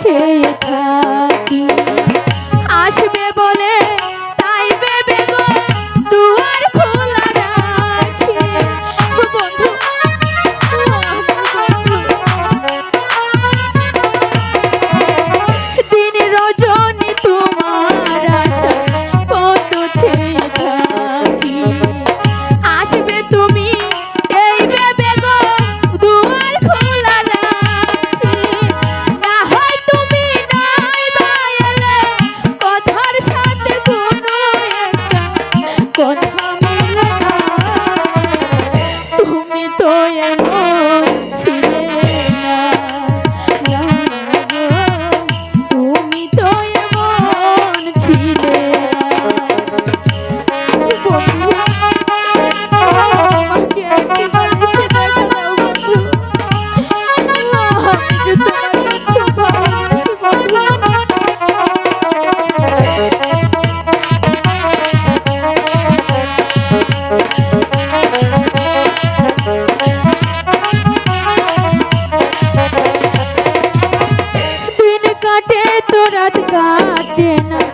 চেয়ে থাকি। கோயல் রাত কাটে না